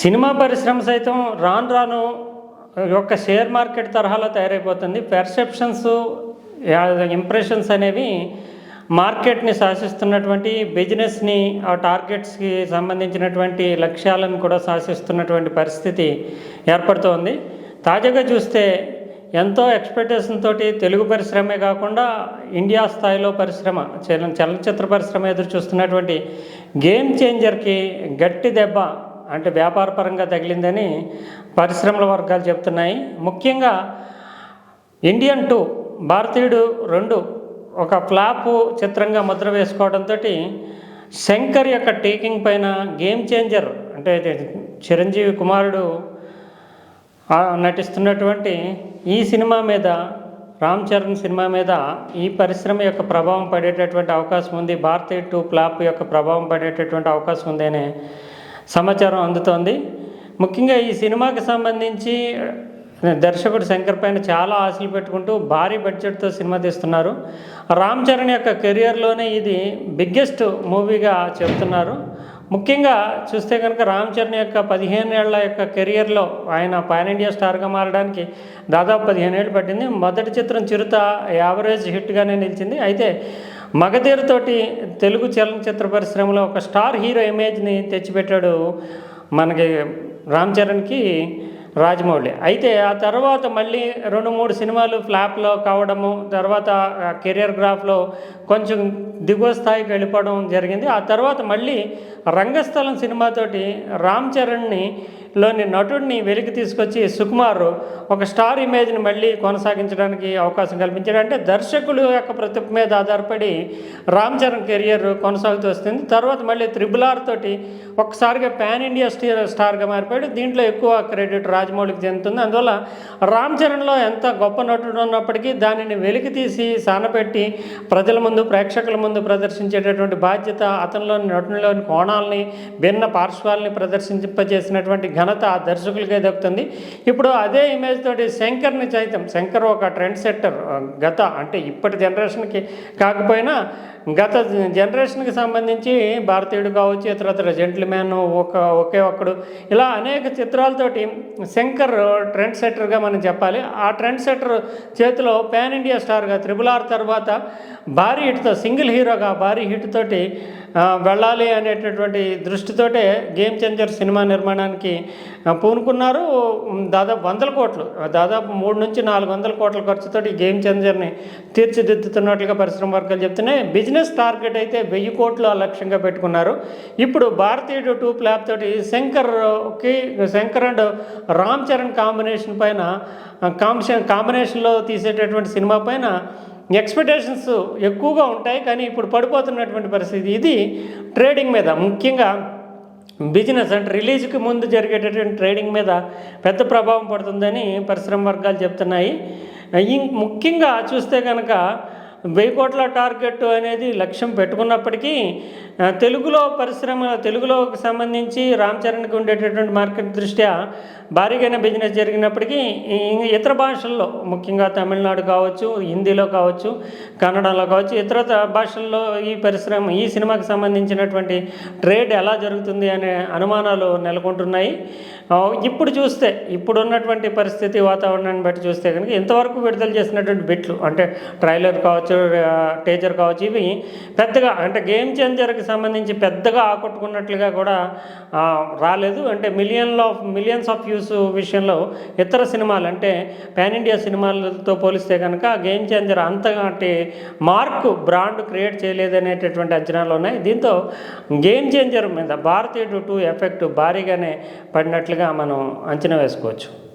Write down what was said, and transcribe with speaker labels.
Speaker 1: Cinema పరిశ్రమ సైతం రాను రాను ఒక షేర్ మార్కెట్ తరహాలో తయారైపోతుంది. పెర్సెప్షన్స్ ఇంప్రెషన్స్ అనేవి మార్కెట్ని శాసిస్తున్నటువంటి బిజినెస్ని ఆ టార్గెట్స్కి సంబంధించినటువంటి లక్ష్యాలను కూడా శాసిస్తున్నటువంటి పరిస్థితి ఏర్పడుతోంది. తాజాగా చూస్తే ఎంతో ఎక్స్పెక్టేషన్ తోటి తెలుగు పరిశ్రమే కాకుండా ఇండియా స్థాయిలో పరిశ్రమ చలనచిత్ర పరిశ్రమ ఎదురు చూస్తున్నటువంటి గేమ్ చేంజర్కి గట్టి దెబ్బ అంటే వ్యాపారపరంగా తగిలిందని పరిశ్రమల వర్గాలు చెప్తున్నాయి. ముఖ్యంగా ఇండియన్ టూ భారతీయుడు రెండు ఒక ఫ్లాప్ చిత్రంగా ముద్ర వేసుకోవడంతో శంకర్ యొక్క టేకింగ్ పైన గేమ్ చేంజర్ అంటే చిరంజీవి కుమారుడు నటిస్తున్నటువంటి ఈ సినిమా మీద రామ్ చరణ్ సినిమా మీద ఈ పరిశ్రమ యొక్క ప్రభావం పడేటటువంటి అవకాశం ఉంది. భారతీయ టూ ఫ్లాప్ యొక్క ప్రభావం పడేటటువంటి అవకాశం ఉంది అనే సమాచారం అందుతోంది. ముఖ్యంగా ఈ సినిమాకి సంబంధించి దర్శకుడు శంకర్ పైన చాలా ఆశలు పెట్టుకుంటూ భారీ బడ్జెట్తో సినిమా తీస్తున్నారు. రామ్ చరణ్ యొక్క కెరియర్లోనే ఇది బిగ్గెస్ట్ మూవీగా చెప్తున్నారు ముఖ్యంగా చూస్తే కనుక రామ్ చరణ్ యొక్క పదిహేను ఏళ్ళ యొక్క కెరియర్లో ఆయన పాన్ ఇండియా స్టార్గా మారడానికి దాదాపు పదిహేను ఏళ్ళు పట్టింది. మొదటి చిత్రం చిరుత యావరేజ్ హిట్గానే నిలిచింది. అయితే మగధీరతోటి తెలుగు చలనచిత్ర పరిశ్రమలో ఒక స్టార్ హీరో ఇమేజ్ని తెచ్చిపెట్టాడు మనకి రామ్ చరణ్కి రాజమౌళి. అయితే ఆ తర్వాత మళ్ళీ రెండు మూడు సినిమాలు ఫ్లాప్లో కావడము తర్వాత కెరియర్ గ్రాఫ్లో కొంచెం దిగువ స్థాయికి వెళ్ళిపోవడం జరిగింది. ఆ తర్వాత మళ్ళీ రంగస్థలం సినిమాతోటి రామ్ చరణ్ని లోని నటుడిని వెలికి తీసుకొచ్చి సుకుమార్ ఒక స్టార్ ఇమేజ్ని మళ్ళీ కొనసాగించడానికి అవకాశం కల్పించాడు. అంటే దర్శకులు యొక్క ప్రతిభ మీద ఆధారపడి రామ్ చరణ్ కెరియర్ కొనసాగుతూ వస్తుంది. తర్వాత మళ్ళీ త్రిబుల్ ఆర్ తోటి ఒక్కసారిగా పాన్ ఇండియా స్టీ స్టార్గా మారిపోయాడు. దీంట్లో ఎక్కువ క్రెడిట్ రాజమౌళికి చెందుతుంది. అందువల్ల రామ్ చరణ్లో ఎంత గొప్ప నటుడు ఉన్నప్పటికీ దానిని వెలికి తీసి సానపెట్టి ప్రజల ముందు ప్రేక్షకుల ముందు ముందు ప్రదర్శించేటటువంటి బాధ్యత అతనిలోని నటునిలోని కోణాలని భిన్న పార్శ్వాలని ప్రదర్శింపజేసినటువంటి ఘనత ఆ దర్శకులకే దక్కుతుంది. ఇప్పుడు అదే ఇమేజ్ తోటి శంకర్ని చైతం శంకర్ ఒక ట్రెండ్ సెట్టర్ గత అంటే ఇప్పటి జనరేషన్కి కాకపోయినా గత జనరేషన్కి సంబంధించి భారతీయుడు కావచ్చు ఇతరత్ర జెంట్లమ్యాన్ ఒక ఒకే ఒక్కడు ఇలా అనేక చిత్రాలతోటి శంకర్ ట్రెండ్ సెట్టర్గా మనం చెప్పాలి. ఆ ట్రెండ్ సెట్టర్ చేతిలో పాన్ ఇండియా స్టార్గా త్రిబుల్ ఆర్ తర్వాత భారీ హిట్తో సింగిల్ హీరోగా భారీ హిట్ తోటి వెళ్ళాలి అనేటటువంటి దృష్టితోటే గేమ్ చేంజర్ సినిమా నిర్మాణానికి పూనుకున్నారు. దాదాపు వందల కోట్లు దాదాపు మూడు నుంచి నాలుగు వందల కోట్ల ఖర్చుతో గేమ్ చేంజర్ని తీర్చిదిద్దుతున్నట్లుగా పరిశ్రమ వర్గాలు చెప్తున్నాయి. బిజినెస్ టార్గెట్ అయితే వెయ్యి కోట్లు ఆ లక్ష్యంగా పెట్టుకున్నారు. ఇప్పుడు భారతీయుడు టూ ప్లాప్ తోటి శంకర్కి శంకర్ అండ్ రామ్ చరణ్ కాంబినేషన్ పైన కాంబినేషన్ కాంబినేషన్లో తీసేటటువంటి సినిమా పైన ఎక్స్పెక్టేషన్స్ ఎక్కువగా ఉంటాయి కానీ ఇప్పుడు పడిపోతున్నటువంటి పరిస్థితి ఇది ట్రేడింగ్ మీద. ముఖ్యంగా బిజినెస్ అంటే రిలీజ్కి ముందు జరిగేటటువంటి ట్రేడింగ్ మీద పెద్ద ప్రభావం పడుతుందని పరిశ్రమ వర్గాలు చెప్తున్నాయి. ముఖ్యంగా చూస్తే కనుక వెయ్యి కోట్ల టార్గెట్ అనేది లక్ష్యం పెట్టుకున్నప్పటికీ తెలుగులో పరిశ్రమ తెలుగులోకి సంబంధించి రామ్ చరణ్కి ఉండేటటువంటి మార్కెట్ దృష్ట్యా భారీగానే బిజినెస్ జరిగినప్పటికీ ఇతర భాషల్లో ముఖ్యంగా తమిళనాడు కావచ్చు హిందీలో కావచ్చు కన్నడలో కావచ్చు ఇతర భాషల్లో ఈ పరిశ్రమ ఈ సినిమాకి సంబంధించినటువంటి ట్రేడ్ ఎలా జరుగుతుంది అనే అనుమానాలు నెలకొంటున్నాయి. ఇప్పుడు చూస్తే ఇప్పుడున్నటువంటి పరిస్థితి వాతావరణాన్ని బట్టి చూస్తే కనుక ఇంతవరకు విడుదల చేసినటువంటి బిట్లు అంటే ట్రైలర్ కావచ్చు ఆ, కావచ్చు ఇవి పెద్దగా అంటే గేమ్ చేంజర్కి సంబంధించి పెద్దగా ఆకట్టుకున్నట్లుగా కూడా రాలేదు. అంటే మిలియన్లో మిలియన్స్ ఆఫ్ వ్యూస్ విషయంలో ఇతర సినిమాలు అంటే పాన్ ఇండియా సినిమాలతో పోలిస్తే కనుక గేమ్ చేంజర్ అంతటి మార్క్ బ్రాండ్ క్రియేట్ చేయలేదనేటటువంటి అంచనాలు ఉన్నాయి. దీంతో గేమ్ చేంజర్ మీద భారతీయుడు టూ ఎఫెక్ట్ భారీగానే పడినట్లుగా మనం అంచనా వేసుకోవచ్చు.